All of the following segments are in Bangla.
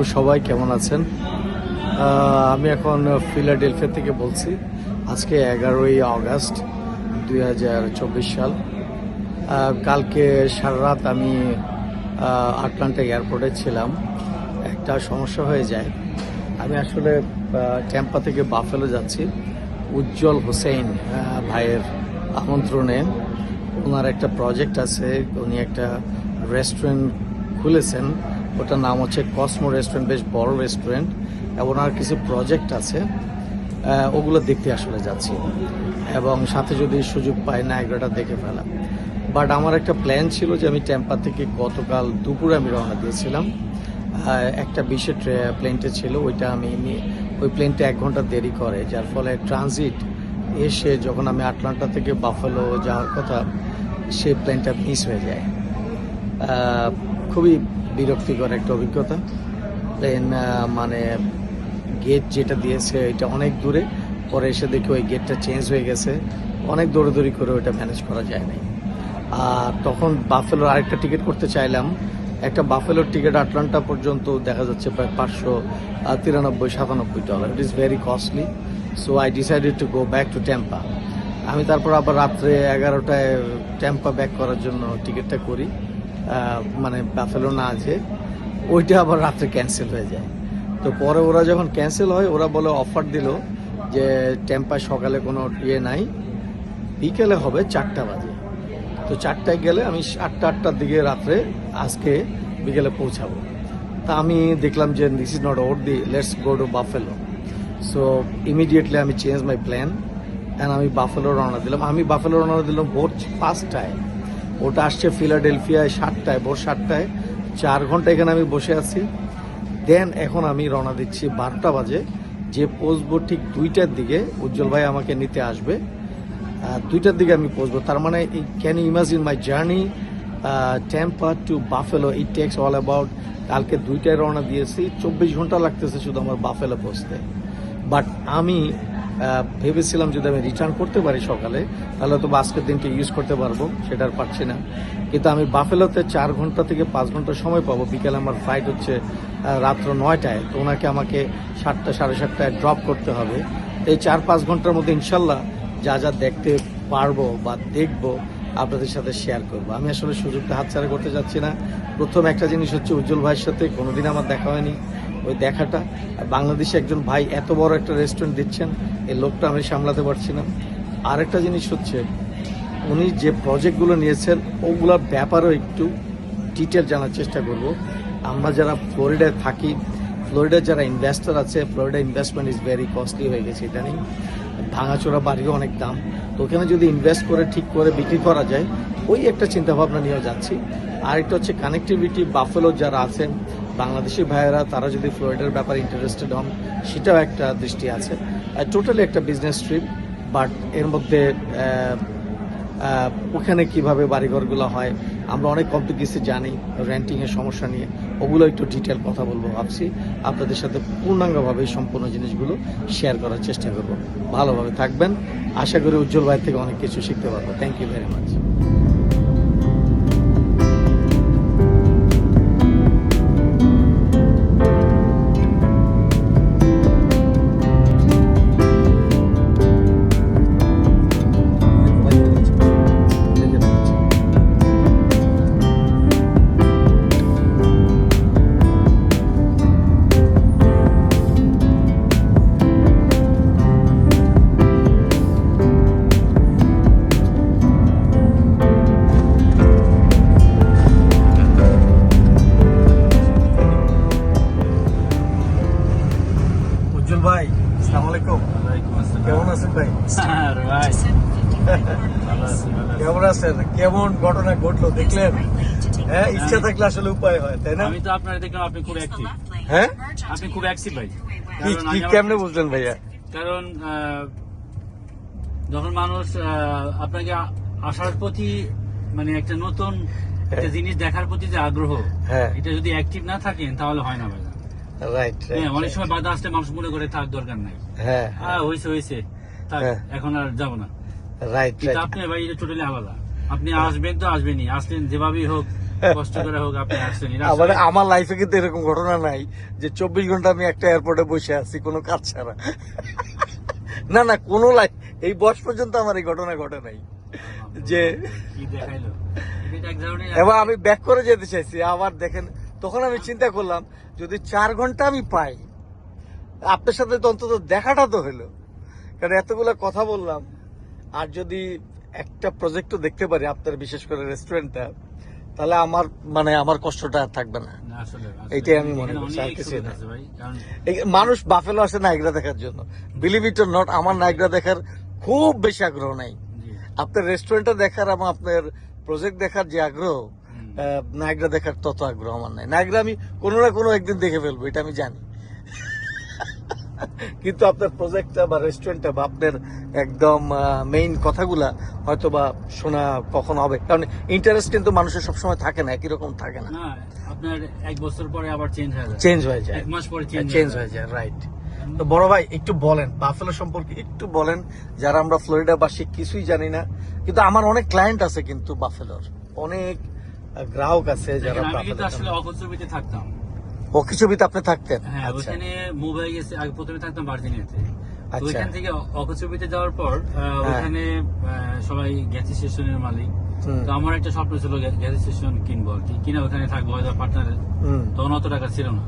আলাইকুম সবাই কেমন আছেন? আমি এখন ফিলাডেলফিয়া থেকে বলছি, আজকে এগারোই আগস্ট দুই হাজার চব্বিশ সাল। কালকে সারা রাত আমি আটলান্টা এয়ারপোর্টে ছিলাম। একটা সমস্যা হয়ে যায়। আমি আসলে ট্যাম্পা থেকে বাফেলো যাচ্ছি। উজ্জ্বল হোসেন ভাইয়ের আমন্ত্রণে। ওনার একটা প্রজেক্ট আছে, উনি একটা রেস্টুরেন্ট খুলেছেন। ওটার নাম হচ্ছে কসমো রেস্টুরেন্ট, বেশ বড় রেস্টুরেন্ট, এবং আর কিছু প্রজেক্ট আছে। ওগুলো দেখতে আসলে যাচ্ছি। এবং সাথে যদি সুযোগ পাই না নায়গ্রাটা দেখে ফেলা। বাট আমার একটা প্ল্যান ছিল যে আমি টেম্পা থেকে গতকাল দুপুরে আমি রওনা দিয়েছিলাম। একটা বিশেষ প্লেনটা ছিল, ওইটা আমি ওই প্লেনটা এক ঘণ্টা দেরি করে, যার ফলে ট্রানজিট এসে যখন আমি আটলান্টা থেকে বাফেলো যাওয়ার কথা সেই প্লেনটা মিস হয়ে যায়। খুবই বিরক্তিকর একটা অভিজ্ঞতা। প্লেন মানে গেট যেটা দিয়েছে এটা অনেক দূরে, পরে এসে দেখি ওই গেটটা চেঞ্জ হয়ে গেছে। অনেক দৌড়াদৌড়ি করে ওইটা ম্যানেজ করা যায় নাই আর তখন বাফেলোর আরেকটা টিকিট করতে চাইলাম। একটা বাফেলোর টিকিট আটলান্টা পর্যন্ত দেখা যাচ্ছে প্রায় পাঁচশো তিরানব্বই, সাতানব্বই dollar it is very costly so I decided to go back to Tampa আমি তারপর আবার রাত্রে এগারোটায় টেম্পা ব্যাক করার জন্য টিকিটটা করি। মানে বাফেলো না আছে, ওইটা আবার রাত্রে ক্যান্সেল হয়ে যায়। তো পরে ওরা যখন ক্যান্সেল হয়, ওরা বলে অফার দিল যে টেম্পায় সকালে কোনো ইয়ে নাই, বিকেলে হবে চারটা বাজে। তো চারটায় গেলে আমি আটটা, আটটার দিকে রাত্রে আজকে বিকেলে পৌঁছাবো। তা আমি দেখলাম যে this is not or the let's go to Buffalo so immediately আমি চেঞ্জ মাই প্ল্যান অ্যান্ড আমি বাফেলো রওনা দিলাম। আমি বাফেলো রওনা দিলাম ভোর পাঁচটায়। ওটা আসছে ফিলাডেলফিয়ায় সাতটায়, ভোর সাতটায়। চার ঘণ্টা এখানে আমি বসে আছি। দেন এখন আমি রওনা দিচ্ছি বারোটা বাজে। যে পৌঁছবো ঠিক দুইটার দিকে, উজ্জ্বল ভাই আমাকে নিতে আসবে। দুইটার দিকে আমি পৌঁছবো। তার মানে can you imagine my journey Tampa to Buffalo it takes all about কালকে দুইটায় রওনা দিয়েছি। চব্বিশ ঘণ্টা লাগতেছে শুধু আমার বাফেলো পৌঁছতে। বাট আমি ভেবেছিলাম যদি আমি রিটার্ন করতে পারি সকালে, তাহলে তো আজকের দিনটা ইউজ করতে পারব, সেটা আর পারছি না। কিন্তু আমি বাফেলোতে চার ঘণ্টা থেকে পাঁচ ঘণ্টা সময় পাবো। বিকেলে আমার ফ্লাইট হচ্ছে রাত্র নয়টায়। তো ওনাকে আমাকে সাতটা, সাড়ে সাতটায় ড্রপ করতে হবে। এই চার, পাঁচ ঘণ্টার মধ্যে ইনশাল্লাহ যা যা দেখতে পারব বা দেখব, আপনাদের সাথে শেয়ার করব। আমি আসলে সুযোগটা হাতছাড়া করতে যাচ্ছি না। প্রথম একটা জিনিস হচ্ছে উজ্জ্বল ভাইয়ের সাথে, কোনোদিন আমার দেখা হয়নি। ওই দেখাটা। বাংলাদেশে একজন ভাই এত বড় একটা রেস্টুরেন্ট দিচ্ছেন, এই লোকটা আমি সামলাতে পারছি না। আরেকটা জিনিস হচ্ছে, উনি যে প্রজেক্টগুলো নিয়েছেন ওগুলোর ব্যাপারেও একটু ডিটেল জানার চেষ্টা করব। আমরা যারা ফ্লোরিডায় থাকি ফ্লোরিডার যারা ইনভেস্টর আছে, Florida investment is very costly হয়ে গেছে এটা নেই ভাঙাচোরা বাড়িও অনেক দাম। তো ওখানে যদি ইনভেস্ট করে, ঠিক করে বিক্রি করা যায়, ওই একটা চিন্তা ভাবনা নিয়ে যাচ্ছি। আরেকটা হচ্ছে কানেক্টিভিটি বাফেলো যারা আছেন বাংলাদেশি ভাইয়েরা, তারা যদি ফ্লোরিডার ব্যাপারে ইন্টারেস্টেড হন, সেটাও একটা দৃষ্টি আছে। টোটালি একটা বিজনেস ট্রিপ বাট এর মধ্যে ওখানে কীভাবে বাড়িঘরগুলো হয়, আমরা অনেক কম কিছু জানি রেন্টিং এর সমস্যা নিয়ে। ওগুলো একটু ডিটেল কথা বলব ভাবছি। আপনাদের সাথে পূর্ণাঙ্গভাবে সম্পূর্ণ জিনিসগুলো শেয়ার করার চেষ্টা করব। ভালোভাবে থাকবেন। আশা করি উজ্জ্বল ভাই থেকে অনেক কিছু শিখতে পারব। থ্যাংক ইউ ভেরি মাচ কেমন আছেন? কেমন ঘটনা ঘটলো দেখলেন? হ্যাঁ ইচ্ছা থাকলে আসলে উপায় হয় তাই না? আমি তো আপনার দেখলাম আপনি খুব অ্যাক্টিভ হ্যাঁ? আপনি খুব অ্যাক্টিভ ভাই। কি কেমনে বুঝলেন ভাইয়া? কারণ যখন মানুষ আপনাকে আসার প্রতি মানে একটা নতুন একটা হ্যাঁ। জিনিস দেখার প্রতি যে আগ্রহ হ্যাঁ। এটা যদি অ্যাক্টিভ না থাকেন তাহলে হয় না ভাই রাইট হ্যাঁ অনেক সময় বাধা আসলে মানুষ মনে করে থাক দরকার নাই। হ্যাঁ হ্যাঁ হয়েছে হয়েছে হ্যাঁ। এখন আর যাব না। রাইট কিন্তু আপনি ভাই এটা টোটালি আলাদা। আপনি আসবেন তো আসবেনই। আসলেন যেভাবেই হোক কষ্ট করে হোক আপনি আসলেন এটা আবার আমার লাইফে কিন্তু এরকম ঘটনা নাই যে চব্বিশ ঘণ্টা আমি একটা এয়ারপোর্টে বসে আছি কোনো কাজ ছাড়া। না না কোনো লাইফ এই বয়স পর্যন্ত আমার এই ঘটনা ঘটে নাই। যে এবার আমি ব্যাক করে যেতে চাইছি আবার দেখেন তখন আমি চিন্তা করলাম যদি চার ঘণ্টা আমি পাই আপনার সাথে তো অন্তত দেখাটা তো হলো। কারণ এতগুলো কথা বললাম আর যদি একটা প্রজেক্টও দেখতে পারি আপনার বিশেষ করে রেস্টুরেন্টটা তাহলে আমার মানে আমার কষ্টটা আর থাকবে না। এইটাই আমি মনে করছি, আর কিছু না। মানুষ বাফেলো আসে নাইগ্রা দেখার জন্য। বিলিভ ইট নট আমার নাইগ্রা দেখার খুব বেশি আগ্রহ নাই। আপনার রেস্টুরেন্টটা দেখার এবং আপনার প্রজেক্ট দেখার যে আগ্রহ নায়গ্রা দেখার তত আগ্রহ আমার নাই। নায়গ্রা আমি কোনো না কোনো একদিন দেখে ফেলব এটা আমি জানি। কিন্তু আপনার প্রজেক্টটা বা রেস্টুরেন্টটা বা আপনার একদম মেইন কথাগুলা হয়তো বা শোনা কখন হবে। কারণ ইন্টারেস্ট কিন্তু মানুষের সবসময় থাকে না একই রকম থাকে না। আপনার এক বছর পরে আবার চেঞ্জ হয়ে যায়। চেঞ্জ হয়ে যায়। এক মাস পরে চেঞ্জ চেঞ্জ হয়ে যায়। রাইট তো বড় ভাই একটু বলেন বাফেলো সম্পর্কে একটু বলেন যারা আমরা ফ্লোরিডা বাসী কিছুই জানি না কিন্তু আমার অনেক ক্লায়েন্ট আছে কিন্তু বাফেলোর অনেক গ্রাহক আছে যারা আসলে অকচুবিতে থাকতাম। ও কিছু বিতে আপনি থাকতেন? হ্যাঁ আচ্ছা। ওইখানে মোবাইল গেছে আগে প্রথমে থাকতাম ভার্জিনিয়াতে তো আচ্ছা। ওইখান থেকে অকচুবিতে যাওয়ার পর হ্যাঁ। আহ, সবাই গ্যাস স্টেশনের মালিক। তো আমার একটা স্বপ্ন ছিল গ্যাস স্টেশন কিনবো আর কি। কিনা ওখানে থাকব হয়তো পার্টনারে তখন অত টাকা ছিল না।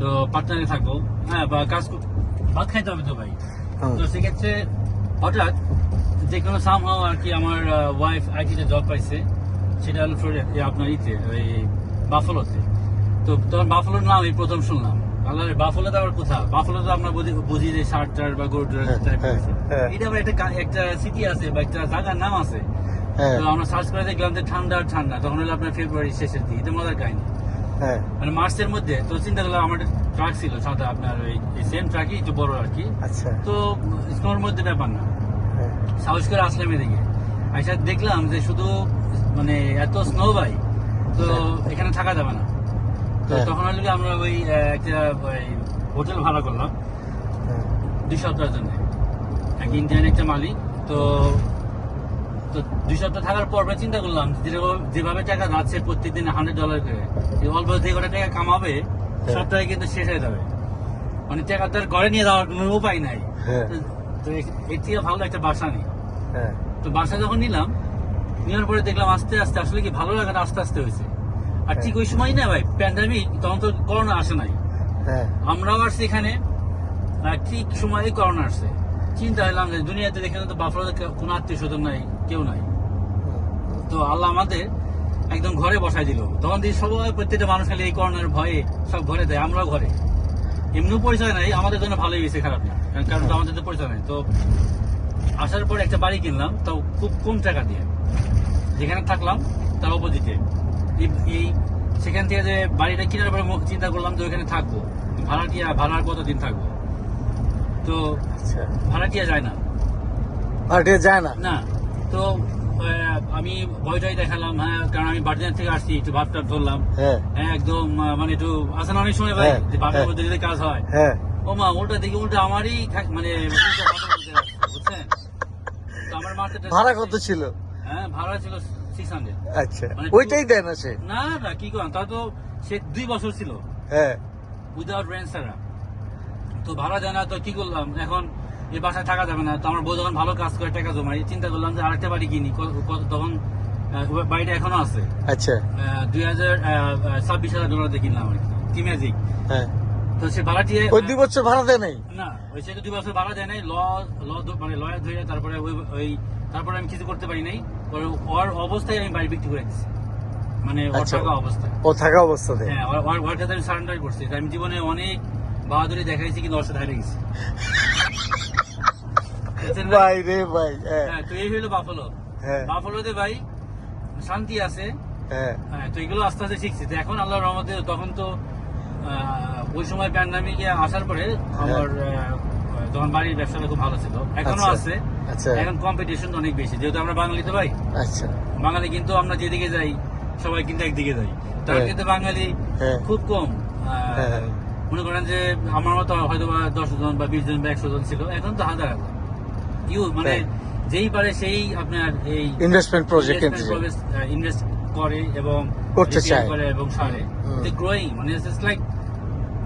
তো পার্টনারে থাকব। হ্যাঁ বা কাজ ভাত খাইতে হবে তো ভাই। তো সেক্ষেত্রে হঠাৎ যে কোনো সামহাও আর কি আমার ওয়াইফ আইটিতে জব পাইছে সেটা হলো আপনার ইতে ওই বাফলোতে। তো তখন বাফলোর নাম আমি প্রথম শুনলাম। আল্লাহ বাফলো তো আবার কোথা বাফলো তো আমরা বুঝি বুঝি যে বা হ্যাঁ, হ্যাঁ, হ্যাঁ। এটা আবার একটা একটা সিটি আছে বা একটা জায়গার নাম আছে। তো আমরা সার্চ করে দেখলাম যে ঠান্ডা আর ঠান্ডা। তখন হলো আপনার ফেব্রুয়ারি শেষের দিকে। এটা মজার কাহিনী। মানে মার্চের মধ্যে তো চিন্তা করলাম আমার ট্রাক ছিল সাদা আপনার ওই সেম ট্রাকই একটু বড় আর কি। আচ্ছা। তো স্নোর মধ্যে ব্যাপার না। সাহস করে আসলাম এদিকে। আইসা দেখলাম যে শুধু মানে এত স্নো ভাই তো এখানে থাকা যাবে না। তো হ্যাঁ। তখন হলো আমরা ওই একটা হোটেল ভাড়া করলাম। হ্যাঁ, দুই সপ্তাহের জন্য। এক ইন্ডিয়ান একটা মালিক তো তো দুই সপ্তাহ থাকার পর চিন্তা করলাম যেভাবে- যেভাবে টাকা যাচ্ছে প্রত্যেকদিন হান্ড্রেড ডলার করে এই অল্প যে কটা টাকা কামাবে সপ্তাহে কিন্তু শেষ হয়ে যাবে। মানে টাকা তার ঘরে নিয়ে যাওয়ার কোনো উপায় নাই। হ্যাঁ, তো- এর থেকে ভালো একটা বাসা নেই। হ্যাঁ, তো বাসা যখন নিলাম নেওয়ার পরে দেখলাম আস্তে আস্তে আসলে কি ভালো লাগাটা আস্তে আস্তে হয়েছে। আর ঠিক ওই সময় না ভাই প্যান্ডামিক তখন তো করোনা আসে নাই। হ্যাঁ, আমরাও আসছি এখানে আর ঠিক সময় করোনা আসছে। চিন্তা হলাম যে দুনিয়াতে দেখে তো বাফলাতে কোনো আত্মীয় স্বজন নাই কেউ নাই। তো আল্লাহ আমাদের একদম ঘরে বসাই দিল। তখন দিয়ে সবাই প্রত্যেকটা মানুষ খালি এই করোনার ভয়ে সব ঘরে দেয় আমরাও ঘরে। এমনিও পরিচয় নাই আমাদের জন্য ভালোই হয়েছে খারাপ না। কারণ- তো আমাদের তো পরিচয় নাই। তো আসার পর একটা বাড়ি কিনলাম তাও খুব কম টাকা দিয়ে। যেখানে থাকলাম তার অপোজিটে এই সেখান থেকে যে বাড়িটা কেনার পরে মুখ চিন্তা করলাম যে ওইখানে থাকব। ভাড়াটিয়া ভাড়ার কতদিন থাকব? তো আচ্ছা। ভাড়াটিয়া যায় না। এটা যায় না? না। তো আমি ভয়টাই দেখালাম হ্যাঁ কারণ আমি বার্জিয়ান থেকে আসছি একটু ভাবটা ধরলাম। হ্যাঁ। হ্যাঁ একদম মানে একটু আসে না অনেক সময় ভাই হ্যাঁ, যে বাপের হ্যাঁ। মধ্যে যদি কাজ হয়। ও মা উল্টা দেখি উল্টা আমারই মানে বুঝছেন? আমার মার্কেটে ভাড়া কত ছিল? হ্যাঁ ভাড়া ছিল সিক্স হান্ড্রেড আচ্ছা। মানে ওইটাই দেয় না না না কি করেন? তা তো সে দুই বছর ছিল। হ্যাঁ। উইদাউট রেন্ট ছাড়া। তো ভাড়া দেয় না তো কি করলাম? এখন এই বাসায় থাকা যাবে না। তো আমার বউ যখন ভালো কাজ করে টাকা জমাই চিন্তা করলাম যে আরেকটা বাড়ি কিনি। ক- ক- তখন বাড়িটা এখনও আছে। আচ্ছা। দুই হাজার ছাব্বিশ হাজার ডলার দিয়ে কিনলাম আর কি। ম্যাজিক হ্যাঁ। তো সে ভাড়াটিয়ে ওই দুই বছর ভাড়া দেয় নাই? না ওই সে দুই বছর ভাড়া দেয় নাই। ল ল মানে লয়ার ধরে তারপরে ওই ওই তারপরে আমি কিছু করতে পারি নাই। ওর অবস্থায় আমি বাড়ি বিক্রি করে দিচ্ছি মানে ওর আচ্ছা। থাকা অবস্থায়। ও থাকা অবস্থাতে? হ্যাঁ ওর- ওর কাছে আমি সারেন্ডার করছি। আমি জীবনে অনেক বাহাদুরি দেখাইছি কিন্তু ওর সাথে হারে গেছি। ভাই রে ভাই হ্যাঁ। হ্যাঁ তো এই হলো বাফলো। হ্যাঁ। বাফলোতে ভাই শান্তি আছে। হ্যাঁ। হ্যাঁ তো এগুলো আস্তে আস্তে শিখছি। তো এখন আল্লাহর রহমতে তখন তো ওই সময় প্যান্ডামিকে আসার পরে আমার তখন বাড়ির ব্যবসাটা খুব ভালো ছিল এখনও আচ্ছা। আছে আচ্ছা এখন কম্পিটিশন অনেক বেশি যেহেতু আমরা বাঙালি তো ভাই আচ্ছা বাঙালি কিন্তু আমরা যেদিকে যাই সবাই কিন্তু একদিকে যাই তার হ্যাঁ। কিন্তু বাঙালি হ্যাঁ খুব কম হ্যাঁ। মনে করেন যে আমার মতো হয়তো বা দশ জন বা বিশ জন বা একশো জন ছিল এখন তো হাজার হাজার ইউ মানে। যেই পারে সেই আপনার এই ইনভেস্টমেন্ট প্রজেক্ট ইনভেস্ট করে এবং করতে চায়। করে এবং সারে। গ্রোয়িং মানে ইটস লাইক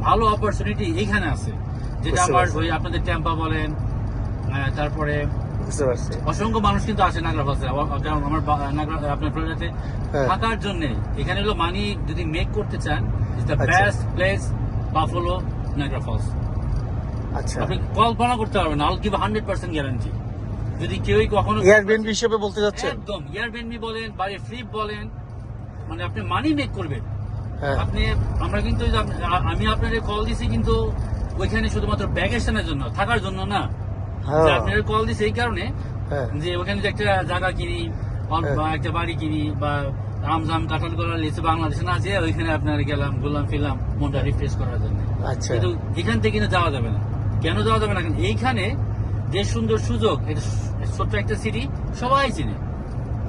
ভালো অপরচুনিটি এইখানে আছে যেটা আমার ওই আপনাদের টেম্পা বলেন তারপরে বুঝতে পারছি। অসংখ্য মানুষ কিন্তু আসে নাগরা ফলসে কারণ আমার নাগরা আপনার প্রজাতে হ্যাঁ। থাকার জন্য এখানে হলো মানি যদি মেক করতে চান ইজ দ্য আচ্ছা। Best place Buffalo Niagara Falls আচ্ছা। আপনি কল্পনা করতে পারবেন I'll give hundred percent guarantee যদি কেউই কখনো এয়ারবিএনবি হিসেবে বলতে একদম এয়ারবিএনবি বলেন বাড়ি ফ্লিপ বলেন মানে আপনি মানি মেক করবেন। হ্যাঁ। আপনি আমরা কিন্তু আমি আপনাদের কল দিছি কিন্তু ওইখানে শুধুমাত্র ব্যাগেশনের জন্য থাকার জন্য না। যে আপনাদের কল দিছি এই কারণে হ্যাঁ। যে ওখানে যে একটা জায়গা কিনি হ্যাঁ। বা একটা বাড়ি কিনি বা আমজাম কাঁঠাল করা লিচু বাংলাদেশে না যে ওইখানে আপনার গেলাম ঘুরলাম ফিরলাম মনটা রিফ্রেশ করার জন্য। আচ্ছা। কিন্তু এখান থেকে কিন্তু যাওয়া যাবে না। কেন যাওয়া যাবে না? কারণ এইখানে যে সুন্দর সুযোগ এটা ছোট্ট একটা সিটি সবাই চিনে।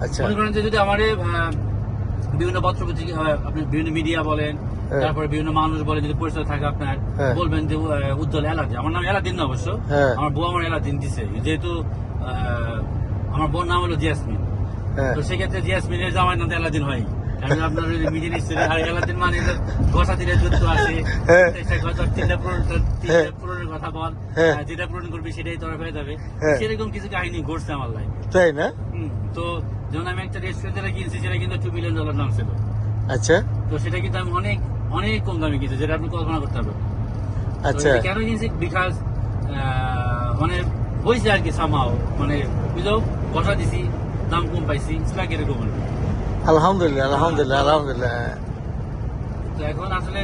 আচ্ছা। মনে করেন যে যদি আমার বিভিন্ন আহ, আপনি বিভিন্ন মিডিয়া বলেন। তারপরে বিভিন্ন মানুষ বলে যদি পরিচয় থাকে আপনার হ্যাঁ। বলবেন যে উজ্জ্বল এলাদিন আমার নাম এলাদিন না অবশ্য। হ্যাঁ। আমার বউ আমার এলাদিন দিছে। যেহেতু আমার বোন নাম হলো জিয়াসমিন। হ্যাঁ। তো সেক্ষেত্রে জিয়াসমিনের জামাই নাম এলাদিন হয়। কারণ আপনার মিডিয়া নিশ্চয়ই আর এলাদিন মানে যে দিলে যুদ্ধ আছে হ্যাঁ। একটা ঘষা তিনটা পূরণ তিনটা হ্যাঁ। পূরণের কথা বল। হ্যাঁ। যেটা পূরণ করবি সেটাই তোরা হয়ে যাবে। হ্যাঁ। সেরকম কিছু কাহিনী ঘটছে আমার লাইফ তাই না? তো যখন আমি একটা রেস্টুরেন্ট যেটা কিনছি সেটা কিন্তু টু মিলিয়ন ডলার দাম ছিল। আচ্ছা। তো সেটা কিন্তু আমি অনেক অনেক কম দামে কিনছি যেটা আপনি কল্পনা করতে পারবেন। আচ্ছা। কেন কিনছি? বিকজ মানে হয়েছে আর কি সামাও মানে বুঝলো বসা দিছি দাম কম পাইছি ইসলাক এরকম আর কি। আলহামদুলিল্লাহ আলহামদুলিল্লাহ আলহামদুলিল্লাহ। তো এখন আসলে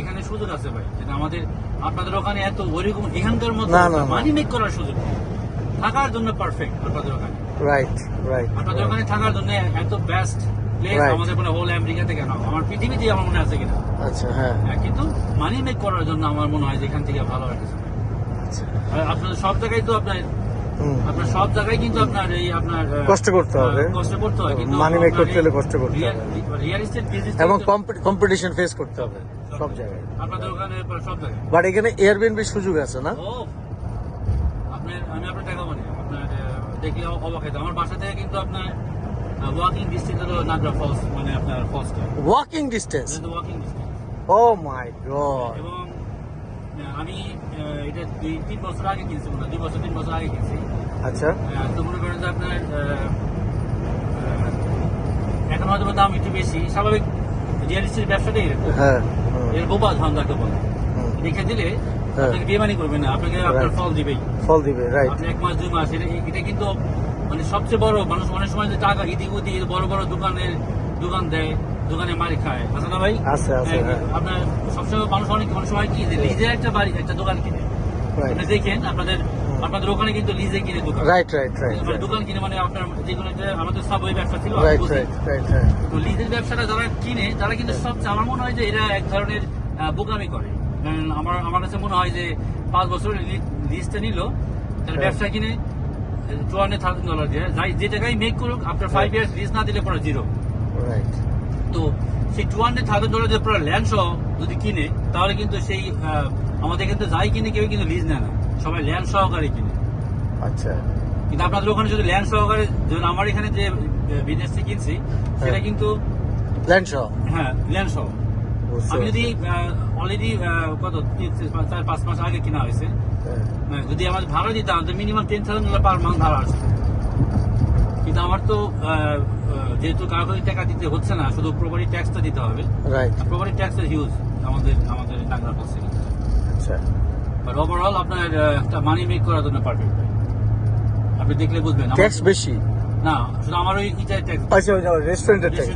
এখানে সুযোগ আছে ভাই যেটা আমাদের আপনাদের ওখানে এত ওইরকম এখানকার মতো। মানি মেক করার সুযোগ থাকার জন্য পারফেক্ট আপনাদের ওখানে। রাইট রাইট আপনাদের ওখানে থাকার জন্য এত বেস্ট প্লেস আমাদের কোনো হোল আমেরিকাতে কেন? আমার পৃথিবীতে আমার মনে আছে কিনা? আচ্ছা হ্যাঁ। হ্যাঁ, কিন্তু মানি মেক করার জন্য আমার মনে হয় যে এখান থেকে ভালো আর কিছু নেই। আচ্ছা। আর আপনাদের সব জায়গায় তো আপনার আপনার সব জায়গায় কিন্তু আপনার এই আপনার কষ্ট করতে হবে। কষ্ট করতে হয় কিন্তু Money make করতে হলে কষ্ট করতে হবে। রিয়েল এস্টেট বিজনেস এবং কম্পিটিশন ফেস করতে হবে সব জায়গায়। আপনাদের ওখানে সব জায়গায়। বাট এখানে এয়ারবিএনবি সুযোগ আছে না? আপনার আমি আপনার টাকা মানে আপনার দেখলে অবাক আমার বাসা থেকে কিন্তু আপনার ওয়াকিং ডিস্টেন্স হলো নাগরা ফলস মানে আপনার ফলসটা walking distance walking distance oh my God এবং আমি আহ, এটা দুই তিন বছর আগে কিনছি মনে দুই বছর তিন বছর আগে কিনছি। আচ্ছা। আহ, তো মনে করেন যে আপনার আহ, আহ, এখন হয়তো বা দাম একটু বেশি। স্বাভাবিক রিয়েল এস্টেট ব্যবসাটাই এরকম। হ্যাঁ এর বোবা ধান্দাকে বলে। হুম। রেখে দিলে হ্যাঁ। আপনাকে বেমানি করবে না। আপনাকে আপনার ফল দিবেই। ফল দিবে রাইট এক মাস দুই মাস এটা এটা কিন্তু মানে সবচেয়ে বড় মানুষ অনেক সময় যে টাকা ইদি উদি বড় বড় দোকানের দোকান দেয় দোকানে মারি খায়। আছে না ভাই? আছে, আছে, হ্যাঁ, হ্যাঁ। আপনার সবসময় মানুষ অনেক অনেক সময় কি যে লিজে একটা বাড়ি একটা দোকান কিনে। আপনি দেখেন আপনাদের আপনাদের ওখানে কিন্তু লিজে কিনে দোকান। রাইট রাইট রাইট মানে দোকান কিনে মানে আপনার যে কোনো আমাদের সাবওয়ে ব্যবসা ছিল রাইট রাইট রাইট হ্যাঁ তো লিজের ব্যবসাটা যারা কিনে তারা কিন্তু সবচেয়ে আমার মনে হয় যে এরা এক ধরনের বোকামি করে। আমার আমার কাছে মনে হয় যে পাঁচ বছর লিজটা নিল তার হ্যাঁ। ব্যবসা কিনে হান্ড্রেড থাউজেন্ড ডলার দিয়ে যাই যে টাকায় মেক করুক আফটার ফাইভ ইয়ার্স লিজ না দিলে পরে জিরো রাইট তো সেই টু হান্ড্রেড থাউজেন্ড ডলার দিয়ে পুরো ল্যান্ড সহ যদি কিনে তাহলে কিন্তু সেই আমাদের কিন্তু যাই কিনে কেউ কিন্তু লিজ নেয় না। সবাই ল্যান্ড সহকারে কিনে। আচ্ছা। কিন্তু আপনাদের ওখানে যদি ল্যান্ড সহকারে যেমন আমার এখানে যে বিজনেসটি কিনছি সেটা হ্যাঁ। কিন্তু ল্যান্ড শপ হ্যাঁ ল্যান্ড সহ। আমি যদি। অলরেডি কত চার- পাঁচ মাস আগে কিনা হয়েছে। হ্যাঁ, হ্যাঁ, যদি আমার ভাড়া দিতাম তো minimum ten thousand dollar per month ভাড়া আছে কিন্তু আমার তো যেহেতু কাগজের টাকা দিতে হচ্ছে না শুধু প্রপার্টি ট্যাক্সটা দিতে হবে। প্রপার্টি ট্যাক্স হিউজ আমাদের আমাদের পাশে আচ্ছা। বাট ওভারঅল আপনার একটা মানি মেক করার জন্য পারফেক্ট আপনি দেখলে বুঝবেন। ট্যাক্স বেশি? না শুধু আমার ওই ইটার ট্যাক্স আচ্ছা ওই রেস্টুরেন্টের ট্যাক্স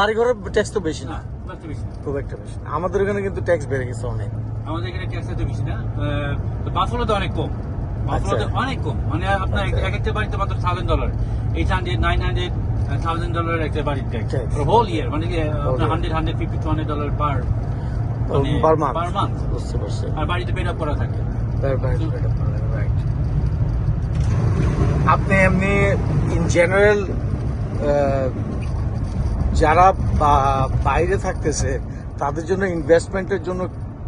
বাড়ি ঘরের ট্যাক্স তো বেশি না। খুব একটা বেশি। আমাদের এখানে কিন্তু ট্যাক্স বেড়ে গেছে অনেক। আমাদের এখানে ট্যাক্স এত বেশি না। বাফলোতে অনেক কম। বাফলোতে আচ্ছা। অনেক কম। মানে আপনার এক- আচ্ছা। একটা বাড়িতে মাত্র thousand dollar eight hundred nine hundred thousand dollar একটা বাড়ির ট্যাক্স হোল ইয়ার মানে কি, আপনার hundred hundred fifty two hundred dollar per per month. বুঝতে পারছি। আর বাড়িতে পেড আপ করা থাকে আপনি এমনি ইন জেনারেল যারা বাইরে থাকতেছে তাদের জন্য ইনভেস্টমেন্টের জন্য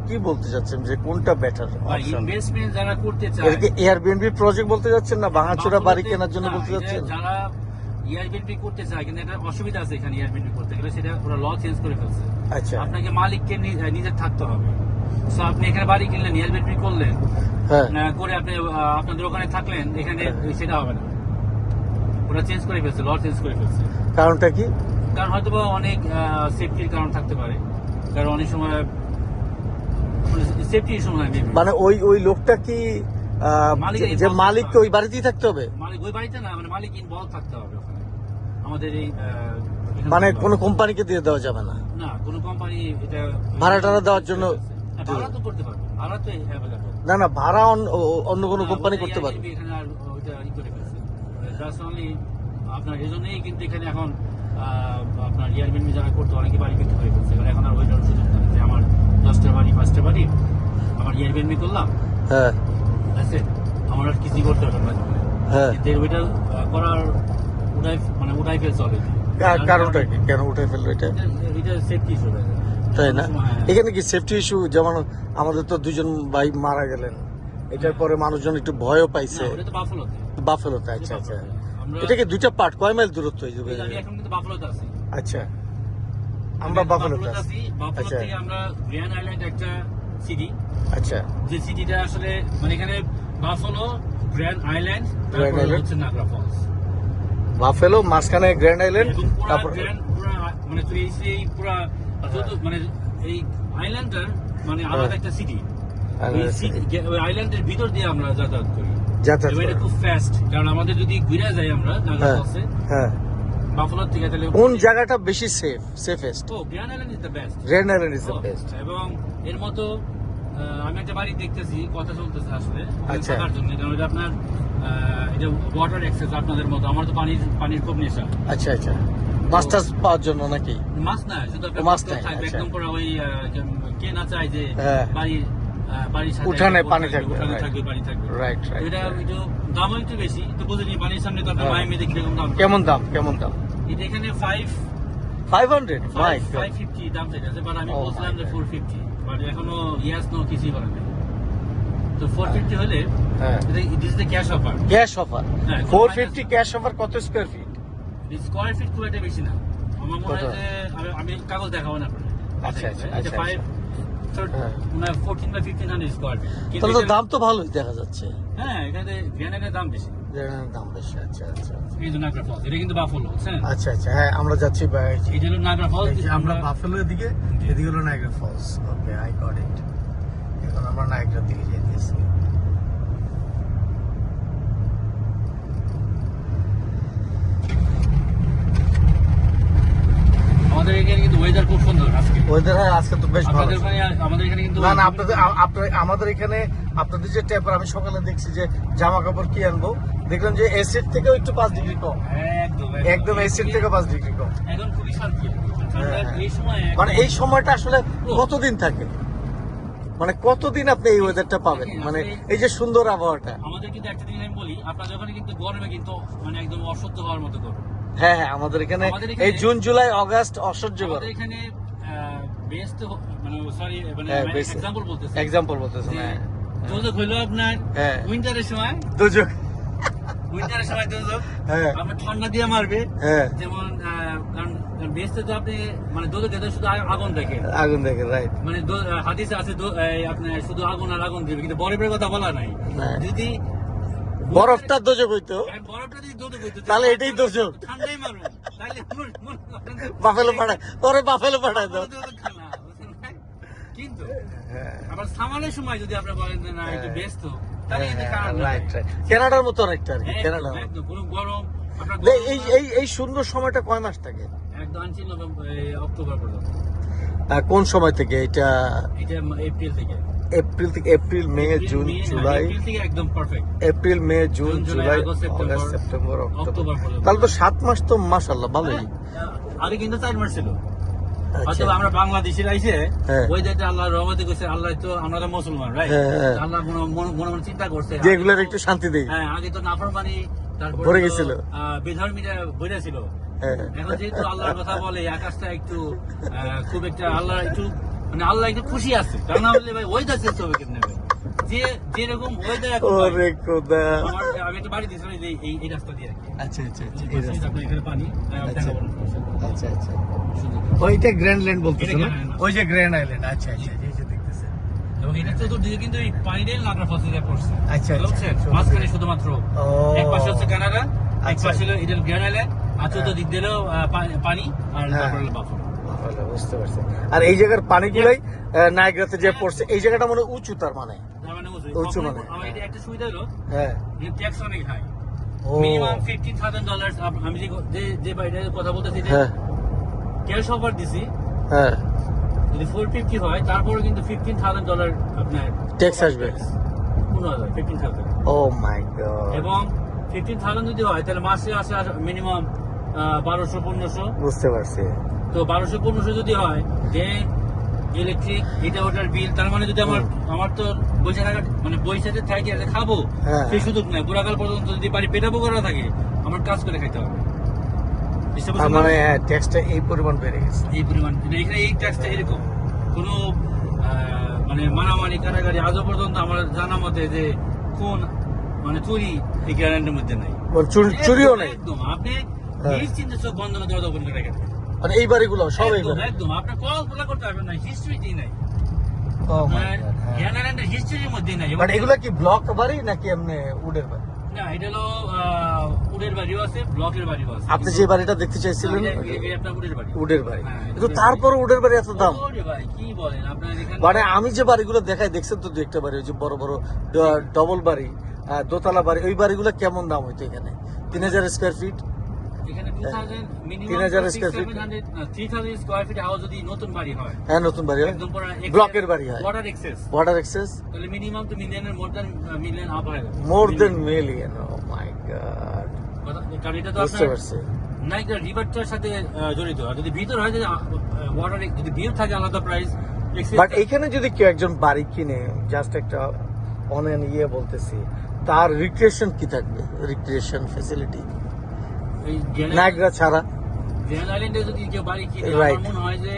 কি বলতে চাচ্ছেন যে কোনটা বেটার ইনভেস্টমেন্ট যারা করতে চায় এটাকে এয়ারবিএনবি প্রজেক্ট বলতে যাচ্ছেন না ভাঙাচোরা বাড়ি কেনার জন্য বলতে যাচ্ছেন? যারা করতে চায় কিন্তু এটা অসুবিধা আছে এখানে করতে গেলে সেটা ওরা ল চেঞ্জ করে ফেলছে। আচ্ছা। আপনাকে মালিককে নি- নিজের থাকতে হবে। সো আপনি এখানে বাড়ি কিনলেন ইয়ারবিএনপি করলেন হ্যাঁ। করে আপনি আপনাদের ওখানে থাকলেন এখানে সেটা হবে না। ওরা চেঞ্জ করে ফেলছে ল চেঞ্জ করে ফেলছে। কারণটা কি? কারণ হয়তো অনেক সেফটির কারণ থাকতে পারে। কারণ অনেক সময় সেফটি ইস্যু নয় মানে ওই ওই লোকটা কি যে- মালিককে ওই বাড়িতেই থাকতে হবে? মালিক ওই বাড়িতে না মানে মালিক ইনভলভ থাকতে হবে ওখানে। আমাদের এই মানে কোনো কোম্পানিকে দিয়ে দেওয়া যাবে না? না কোনো কোম্পানি এটা ভাড়া টাড়া দেওয়ার জন্য হ্যাঁ, ভাড়া তো করতে পারবে। ভাড়া তো না না ভাড়া অন- অন্য কোনো কোম্পানি করতে পারবে। এখানে আর ওইটা ই করে ফেলছে। জাস্ট অনলি আপনার এজন্যই কিন্তু এখানে এখন আপনার ইয়ারবিনবি যারা করতো অনেকে বাড়ি বিক্রি করে ফেলছে এখন আর ওইটার সুযোগ যে আমার দশটা বাড়ি পাঁচটা বাড়ি আমার করলাম। হ্যাঁ। আছে আমার আর কিছুই করতে হবে হ্যাঁ। ওইটা করার উঠাই মানে উঠাই কারণটা কেন ফেলল এটা? এটা সেফটি ইস্যু তাই না? হ্যাঁ। এখানে কি সেফটি ইস্যু যেমন আমাদের তো দুজন ভাই মারা গেলেন। এটার পরে মানুষজন একটু ভয়ও পাইছে। বাফলোতে। আচ্ছা আচ্ছা। আমরা এটা কি দুইটা পার্ট কয় মাইল দূরত্ব এই যে এই যে আমি এখন কিন্তু বাফলোতে আছি। আচ্ছা। আমরা আমি বাফেলোতে আছি আচ্ছা। থেকে আমরা গ্র্যান্ড আইল্যান্ড একটা সিটি আচ্ছা। যে সিটিটা আসলে মানে এখানে বাফলো গ্র্যান্ড আইল্যান্ড তারপরে? হচ্ছে নাগরা ফলস বাফেলো মাঝখানে গ্র্যান্ড আইল্যান্ড তারপর মানে তুই এই পুরা যত মানে এই আইল্যান্ডটার মানে আলাদা হ্যাঁ। একটা সিটি আলাদা city- ওই আইল্যান্ডের ভিতর দিয়ে আমরা যাতায়াত করি। যাতায়াত এটা খুব ফাস্ট কারণ আমাদের যদি ঘুরে যাই আমরা নাগরা হ্যাঁ। ফলসে হ্যাঁ। বাফলোর থেকে তাহলে কোন জায়গাটা বেশি safe safest oh Grand Island is the best Grand Island is the best এবং এর মতো আমি একটা বাড়ি দেখতেছি কথা চলতেছে আসলে আচ্ছা। থাকার জন্য। কারণ এটা আপনার এটা ওয়াটার অ্যাক্সেস আপনাদের মতো। আমার তো পানির পানির খুব নেশা। আচ্ছা আচ্ছা। মাস্টার্স পাওয়ার জন্য নাকি? মাছ না শুধু মাছ থাকবে। আচ্ছা। একদম পুরো ওই কে না চায় যে হ্যাঁ। সাথে উঠানে পানি থাকবে, বাড়ি রাইট রাইট এটা একটু দামও একটু বেশি তো পানির সামনে তো আপনার হ্যাঁ। দেখলে দাম? কেমন দাম কেমন দাম? এটা এখানে five five hundred my five fifty দাম চাইছে বাট আমি Oh বলছিলাম যে God. ফোর ফিফটি বাট এখনও ইয়াস নো কিছুই তো হলে হ্যাঁ। It is the cash offer cash offer হ্যাঁ, ক্যাশ কত স্কোয়ার ফিট স্কোয়ার ফিট খুব একটা বেশি না। আমার মনে হয় যে আমি- কাগজ দেখাবো না। আচ্ছা, আচ্ছা, আচ্ছা, ফাইভ হ্যাঁ। মানে ফোরটিন বা ফিফটিন হান্ড্রেড স্কোয়ার ফিট তাহলে দাম তো ভালোই দেখা যাচ্ছে। হ্যাঁ এখানে দাম বেশি। গ্রানাইটের দাম বেশি আচ্ছা আচ্ছা। এই জন্য নাগরা ফলস এটা কিন্তু বাফলো বুঝছেন আচ্ছা আচ্ছা হ্যাঁ আমরা যাচ্ছি এই যে- নাগরা ফলস আমরা বাফেলো দিকে এদিকে হলো Niagara Falls okay I got it এখন আমরা দিকে যেতেছি। আমাদের এখানে কিন্তু ওয়েদার খুব সুন্দর আজকে। ওয়েদার হ্যাঁ আজকে তো বেশ ভালো আপনাদের আমাদের এখানে কিন্তু না না আপনাদের আমাদের এখানে আপনাদের যে টেম্পার আমি সকালে দেখছি যে জামা কাপড় কি আনব? দেখলাম যে এসিড থেকেও একটু পাঁচ ডিগ্রি কম। একদম এসিড থেকে পাঁচ ডিগ্রি কম। এখন খুবই শান্তি। হ্যাঁ। একদম- মানে এই সময়টা আসলে কতদিন থাকে? মানে কতদিন আপনি এই ওয়েদারটা পাবেন? মানে এই যে সুন্দর আবহাওয়াটা। আমাদের কিন্তু একটা জিনিস আমি বলি আপনাদের ওখানে কিন্তু গরমে কিন্তু মানে একদম অসহ্য হওয়ার মতো গরম। হ্যাঁ হ্যাঁ আমাদের এখানে এই জুন জুলাই অগাস্ট অসহ্য আমাদের গরম এখানে বেস্ট মানে সরি মানে হ্যাঁ, এক্সাম্পল বলতেছি। এক্সাম্পল বলতেছেন যে হ্যাঁ। দোজক হইল আপনার হ্যাঁ। উইন্টারের সময়। দুযোগ উইন্টারের সময় দোজক হ্যাঁ। আপনার ঠান্ডা দিয়ে মারবে। হ্যাঁ। যেমন কারণ বেস্টে তো আপনি মানে দোজক এতে শুধু আগুন দেখে। আগুন দেখে রাইট মানে হাদিসে আছে আপনার শুধু আগুন আর আগুন দিবে কিন্তু বরফের কথা বলা নাই। হ্যাঁ। যদি বরফটা দোযোগ হইতো। বরফটা যদি দোজক হইতো তাহলে এটাই দোজক। ঠান্ডাই মারুন তাহলে বাফেলো পাঠায় তোরে বাফেলো পাঠায় দাও। দোজক? কিন্তু হ্যাঁ। আবার সামানের সময় যদি আপনারা বলেন না একটু ব্যস্ত। Right right. কেনাডার মতো অনেকটা আর কি কেনাডা। একদম কোনো গরম। আপনার বে, গরম এই এই এই সুন্দর সময়টা কয় মাস থাকে? কোন সময় থেকে? এটা এপ্রিল থেকে। এপ্রিল থেকে এপ্রিল মে জুন হ্যাঁ, জুলাই? এপ্রিল একদম perfect April May June July, September, August September October. তাহলে তো সাত মাস তো মাসাল্লাহ ভালোই। আগে কিন্তু চার মাস ছিল। হয়তো আমরা বাংলাদেশের আইসে হ্যাঁ। ওই আল্লাহ রহমতে কইছে আল্লাহ তো আমরা তো মুসলমান রাইট হ্যাঁ, হ্যাঁ। আল্লাহ মনে মনে চিন্তা করছে। যে একটু শান্তি দেই। হ্যাঁ আগে তো নাফরমানি তারপর ভরে গেছিল। বেধর্মীরা ভরে ছিল। এখন যেহেতু আল্লাহর কথা বলে আকাশটা একটু খুব একটা আল্লাহ একটু মানে আল্লাহ একটু খুশি আছে। কারণ আমাদের ভাই হবে কেমনে ভাই যে যেরকম ওয়েদার এখন ওরে খোদা। আমি একটা বাড়ি দিয়েছিলাম এই যে এই এই রাস্তা দিয়ে। আচ্ছা আচ্ছা আচ্ছা এই এই রাস্তা। এখানে পানি আচ্ছা। আচ্ছা আচ্ছা। ওইটা গ্র্যান্ড ল্যান্ড বলতেছে না? ওই যে গ্র্যান্ড আইল্যান্ড আচ্ছা আচ্ছা। এই যে দেখতেছে এবং এটা চতুর্দিকে কিন্তু এই পানিটাই নাগরা ফসিলিয়া পড়ছে। আচ্ছা, আচ্ছা। মাঝখানে শুধুমাত্র এক পাশে হচ্ছে কানাডা এক। পাশে হলো ইডেল গ্র্যান্ড আইল্যান্ড আর চতুর্দিক দিলেও পানি আর হ্যাঁ। তারপরে বাফলো ভালো, বুঝতে পারছি। আর এই জায়গার পানিগুলাই নায়গ্রাতে যে পড়ছে এই জায়গাটা মনে উঁচু তার মানে। মানে উঁচু। মানে, একটা সুবিধা হলো হ্যাঁ। ট্যাক্স অনেক high minimum fifteen thousand dollar আমি যে যে- যে কথা বলতেছি হ্যাঁ। ক্যাশ অফার দিছি হ্যাঁ। যদি ফোর ফিফটি হয় তারপরে কিন্তু ফিফটিন থাউজেন্ড ডলার আপনার ট্যাক্স আসবে। পনেরো হাজার fifteen thousand oh my God. এবং ফিফটিন থাউজেন্ড যদি হয় তাহলে মাসে আসে মিনিমাম বারোশো পনেরোশো। বুঝতে পারছি। তো বারোশো পনেরোশো যদি হয় দেন ইলেকট্রিক এটা ওটার বিল তার মানে যদি আমার আমার তো থাকা মানে বৈশাখে থাকি খাব হ্যাঁ। সেই সুযোগ নাই। বুড়াকাল পর্যন্ত যদি বাড়ি পেটাবো করা থাকে আমার কাজ করে খাইতে হবে। মানে হ্যাঁ ট্যাক্সটা এই পরিমাণ বেড়ে গেছে। এই পরিমাণ। এখানে এই ট্যাক্সটা এরকম। কোনো আহ, মানে মারামারি কারাগারি আজও পর্যন্ত আমার জানা মতে যে কোন মানে চুরি এই গ্যারান্টির মধ্যে নাই। চুরি চুরিও নেই। একদম আপনি হ্যাঁ। নিশ্চিন্তে চোখ বন্ধ করে দরজা রেখে দেবেন। মানে এই বাড়িগুলো সব এই একদম বাড়ি। একদম। আপনার কল্পনা করতে পারবেন না নাই। ও মাই আপনার গ্যারান্টের হিস্ট্রির মধ্যে নাই। বাট এগুলো কি ব্লক বাড়ি নাকি এমনি উডের বাড়ি? না এটা হলো উডের বাড়িও আছে ব্লকের বাড়িও আছে। আপনি যে বাড়িটা দেখতে চাইছিলেন উডের বাড়ি। উডের বাড়ি। হ্যাঁ, কিন্তু তারপর উডের বাড়ি এত দাম? কি বলেন? মানে আমি যে বাড়িগুলো দেখাই দেখছেন তো দু একটা বাড়ি ওই যে বড় বড় ডবল বাড়ি দোতলা বাড়ি ওই বাড়িগুলো কেমন দাম হইতো এখানে? তিন হাজার স্কোয়ার ফিট এখানে 2000 minimum 3000 square feet. 3000 feet house যদি নতুন বাড়ি হয়। হ্যাঁ নতুন বাড়ি হয়। একদম ব্লকের বাড়ি হয়। ওয়াটার এক্সেস ওয়াটার এক্সেস তাহলে মিনিমাম তো মিলিয়নের মোর দ্যান মিলিয়ন আপ হয়ে more then million O my god কারণ এটা তো আপনার পারছি। নাইগ্রা রিভারটার সাথে জড়িত। আর যদি ভিতর হয় ওয়াটার যদি ভিউ থাকে আলাদা প্রাইস বাট এইখানে যদি কেউ একজন বাড়ি কিনে জাস্ট একটা অনলাইন ইয়ে বলতেছি তার রিক্রিয়েশন কি থাকবে? রিক্রিয়েশন ফেসিলিটি নায়গ্রা ছাড়া। গ্র্যান্ড আইল্যান্ডে যদি কেউ বাড়ি কিনে. আমার মনে হয় যে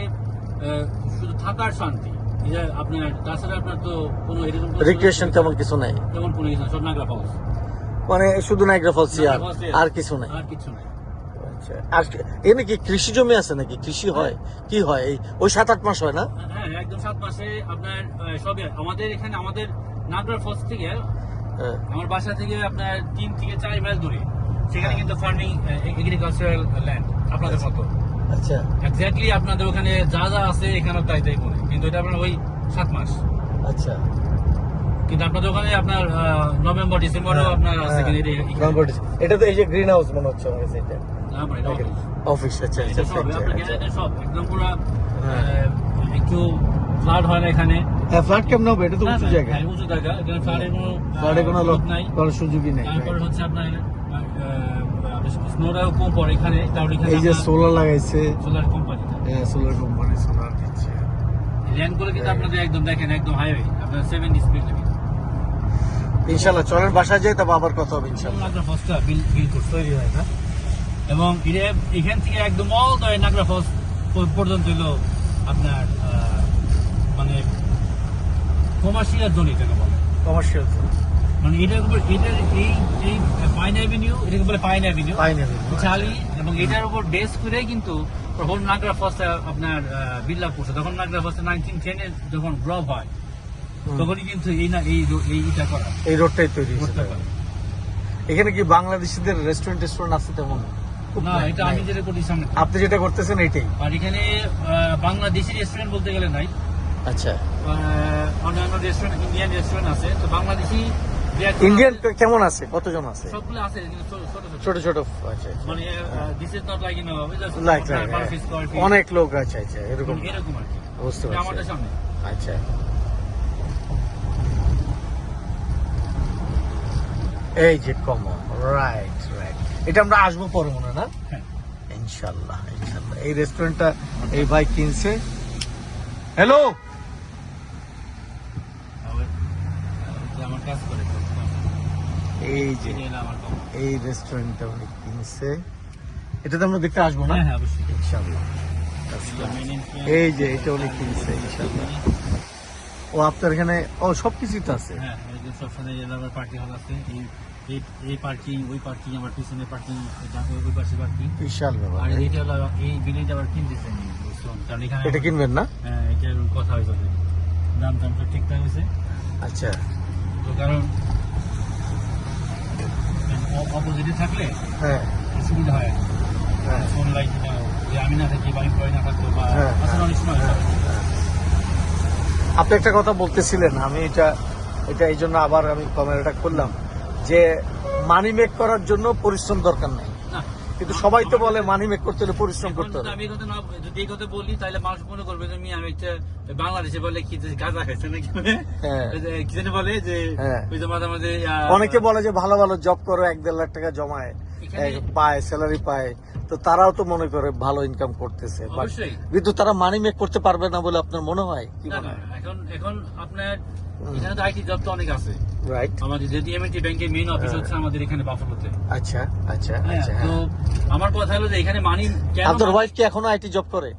শুধু থাকার শান্তি। এটা আপনার তাছাড়া আপনার তো কোনো এরকম রিক্রিয়েশন তেমন কিছু নাই। তেমন কোনো কিছু না, সব নাগরা পাওয়া মানে শুধু নায়গ্রা ফলস আর আর কিছু নাই। আর কিছু নাই। আচ্ছা আর এখানে কি কৃষি জমি আছে নাকি? কৃষি হয়। কি হয়? এই ওই সাত আট মাস হয় না? হ্যাঁ একদম সাত মাসে আপনার সবই আমাদের এখানে আমাদের নাগরা ফলস থেকে হ্যাঁ। আমার বাসা থেকে আপনার তিন থেকে চার মাইল দূরে। সেখানে হ্যাঁ। কিন্তু ফার্মিং এগ্রিকালচারাল ল্যান্ড আপনাদের মতো। আচ্ছা। এক্স্যাক্টলি আপনাদের ওখানে যা যা আছে এখানেও তাই তাই কিন্তু এটা আপনার ওই সাত মাস। আচ্ছা। কিন্তু আপনাদের ওখানে আপনার নভেম্বর ডিসেম্বরেও আপনার আছে এখানে- হ্যাঁ। এটা তো এই যে গ্রিন হাউস মনে হচ্ছে আমার কাছে এটা। অফিস আচ্ছা আচ্ছা সব আচ্ছা, আচ্ছা। একদম পুরো হ্যাঁ। একটু ফ্লাড হয় না এখানে। হ্যাঁ কেমন হবে? এটা তো উঁচু হ্যাঁ, জায়গা। হ্যাঁ, উঁচু জায়গা। এখানে ফ্লাডের কোনো সুযোগ নাই। কোনো সুযোগই নেই তারপরে হচ্ছে আপনার স্নোটাও কম পড়ে এখানে কারণ এখানে এই যে সোলার লাগাইছে। সোলার কোম্পানি হ্যাঁ সোলার কোম্পানি সোলার দিচ্ছে। ল্যান্ডগুলো কিন্তু আপনাদের একদম দেখেন একদম হাইওয়ে আপনার সেভেন স্পিড লেগে ইনশাল্লাহ চলেন বাসায় যাই তবে আবার কথা হবে ইনশাল্লাহ। নাগরা ফলসটা বিল বিল করছে তৈরি হয় না এবং এটা এখান থেকে একদম অল দ্য নাগরা ফলস পর্যন্ত হলো আপনার মানে কমার্শিয়াল জোন এটাকে বলে। কমার্শিয়াল মানে এটার উপর এটার এই এই পাইন অ্যাভিনিউ এটাকে বলে পাইন অ্যাভিনিউ পাইনি চালি এবং এটার উপর বেস করে কিন্তু নাগরা আপনার তখন নাগরা ফলসটা নাইনটিন টেনে যখন গ্রব হয় তখনই কিন্তু এই না এই রো- করা। এই রোডটাই তৈরি করতে পারে এখানে কি বাংলাদেশিদের রেস্টুরেন্ট টেস্টুরেন্ট আছে তেমন? না এটা আমি যেটা করি সামনে আপনি যেটা করতেছেন এইটাই। আর এখানে বাংলাদেশি রেস্টুরেন্ট বলতে গেলে নাই। আচ্ছা। অন্যান্য রেস্টুরেন্ট ইন্ডিয়ান রেস্টুরেন্ট আছে। তো বাংলাদেশি ইন্ডিয়ান কেমন আছে? কতজন আছে? সবগুলো আছে ছোট ছোট আচ্ছা আচ্ছা। মানে this is not like you know Like, like, হ্যাঁ। অনেক লোক আছে আচ্ছা এরকম। এরকম আর কি। বুঝতে পারছি। আচ্ছা। এই যে কমন রাইট রাইট এটা আমরা আসব পরে মনে না? হ্যাঁ। ইনশাল্লাহ ইনশাল্লাহ। এই রেস্টুরেন্টটা এই ভাই কিনছে। হ্যালো আমার কাজ এই যে আমার এই রেস্টুরেন্টটা উনি কিনছে। এটাতে আমরা দেখতে আসব না? হ্যাঁ হ্যাঁ অবশ্যই। ইনশাল্লাহ main এই যে এটা উনি কিনছে ইনশাল্লাহ ও আপনার এখানে ও সব কিছুই তো আছে? হ্যাঁ এই যে সবসময় আবার পার্কিং হল আছে। এই এই পার্কিং ওই পার্কিং আমার পিছনে পার্কিং ওই পাশে পার্কিং বিশাল ব্যাপার। আর এইটা হলো এই বিল্ডিংটা আবার কিনতেছে কারণ এখানে এটা কিনবেন না? হ্যাঁ এটার কথা হয়েছে। দাম টাম সব ঠিকঠাক হয়েছে। আচ্ছা। তো কারণ অপোজিটে থাকলে হ্যাঁ। সুবিধা হয়। হ্যাঁ। লাইট যে আমি না থাকি বা এমপ্লয় না বা হ্যাঁ, আসলে অনেক সময় আপনি একটা কথা বলতেছিলেন আমি এটা এটা এই জন্য আবার আমি কমেন্টটা করলাম যে মানি মেক করার জন্য পরিশ্রম দরকার নাই। কিন্তু সবাই তো বলে মানি মেক করতে হলে পরিশ্রম করতে হবে। আমি কথা না যদি এই কথা বলি তাহলে মানুষ মনে করবে যে আমি আমি একটা বাংলাদেশে বলে কি গাঁজা খাইছে নাকি? হ্যাঁ। কি জানি বলে যে হ্যাঁ। ওই যে মাঝে মাঝে অনেকে বলে যে ভালো ভালো জব করো এক দেড় লাখ টাকা জমায় পায় স্যালারি পায়। তো তারাও তো মনে করে ভালো ইনকাম করতেছে। কিন্তু তারা মানি মেক করতে পারবে না বলে আপনার মনে হয়? কি মনে হয়? এখন এখন আপনার এখানে তো আইটি জব তো অনেক আছে। রাইট আমাদের যদি এমএনটি ব্যাংকের মেইন অফিস হ্যাঁ। হচ্ছে আমাদের এখানে বাফালোতে। আচ্ছা আচ্ছা হ্যাঁ আচ্ছা তো আমার কথা হলো যে এখানে মানি কেন আপনার ওয়াইফ কি এখনও আইটি জব করে?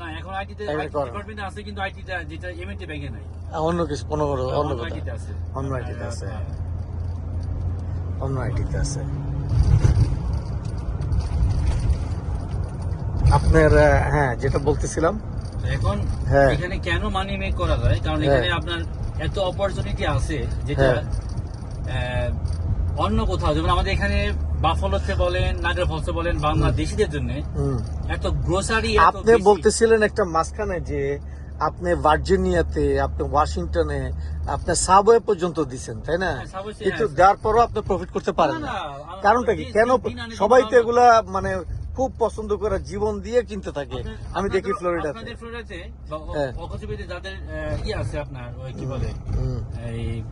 না এখন আইটিতে করে আছে কিন্তু আইটিটা যেটা এমএনটি ব্যাংকে নাই। অন্য কিছু কোনো অন্য আইটিতে আছে। অন্য আইটিতে আছে। হ্যাঁ। অন্য আইটিতে আছে। আপনার হ্যাঁ যেটা বলতেছিলাম এখন হ্যাঁ। এখানে কেন মানি মেক করা যায় কারণ হ্যাঁ। এখানে আপনার এত অপরচুনিটি আছে যেটা হ্যাঁ। অন্য কোথাও যেমন আমাদের এখানে বাফলোতে বলেন নাগর ফলসে বলেন বাংলাদেশিদের জন্য এত গ্রোসারি আপনি বলতেছিলেন একটা মাঝখানে যে আপনি ভার্জিনিয়াতে আপনি ওয়াশিংটনে আপনি সাবওয়ে পর্যন্ত দিচ্ছেন তাই না কিন্তু। দেওয়ার পরও আপনি প্রফিট করতে পারেন না, কারণটা কি কেন সবাই তো এগুলা মানে খুব পছন্দ করে জীবন দিয়ে কিনতে থাকে। আমি দেখি ফ্লোরিডাতে অ- হ্যাঁ। যাদের ইয়ে আছে আপনার কি বলে? এই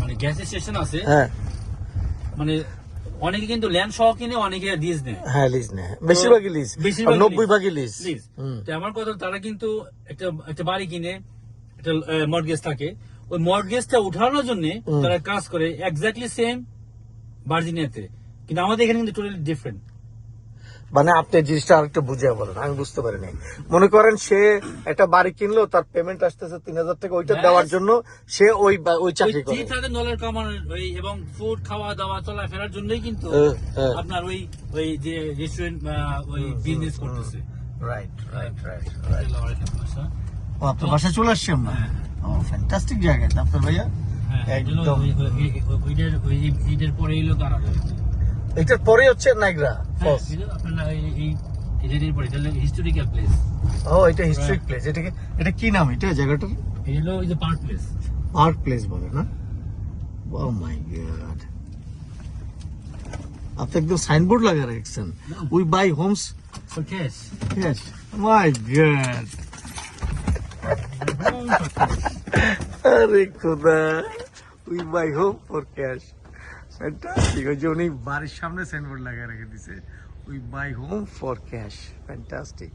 মানে গ্যাস স্টেশন আছে। হ্যাঁ। মানে অনেকে কিন্তু ল্যান্ড সহ কিনে অনেকে লিজ নেয়। হ্যাঁ লিজ নেয়। বেশিরভাগই লিজ বেশিরভাগই নব্বই lease। ভাগই লিজ লিজ তো আমার কথা তারা কিন্তু একটা একটা বাড়ি কিনে একটা মর্গেজ থাকে। ওই মর্গেজটা উঠানোর জন্য তারা কাজ করে। এক্স্যাক্টলি সেম ভার্জিনিয়াতে কিন্তু আমাদের এখানে কিন্তু টোটালি ডিফারেন্ট মানে আপনি জিনিসটা আরেকটু বুঝিয়ে বলেন আমি বুঝতে পারিনি। মনে করেন সে একটা বাড়ি কিনলো তার পেমেন্ট আসতেছে তিন হাজার টাকা ওইটা দেওয়ার জন্য সে ওই ওই চাকরি করে। ডলার এবং ফুড খাওয়া দাওয়া চলাফেরার জন্যই কিন্তু হ্যাঁ, হ্যাঁ। আপনার ওই ওই যে রেস্টুরেন্ট ওই বিজনেস করতেছে। Right right right. ও আপনার বাসায় চলে আসছি আমরা হ্যাঁ। ও ফ্যান্টাস্টিক জায়গা আপনার ভাইয়া। হ্যাঁ, একদম। ওইটার ওই ঈদের পরে এলো কানাডা এটার পরে হচ্ছে নাইগ্রা ফলস হিস্টোরিক্যাল প্লেস ও এটা হিস্ট্রিক প্লেস এটাকে এটা কি নাম এটা জায়গাটার? হলো এই যে পার্ক প্লেস পার্ক প্লেস বলে না? ও মাই গড আপনি একদম সাইনবোর্ড লাগা রাখছেন। We buy homes for cash Yes. My God. আরে খোদা। We buy home for cash fantastic ওই যে উনি বাড়ির সামনে সাইনবোর্ড লাগিয়ে রেখে দিছে। We buy home for cash fantastic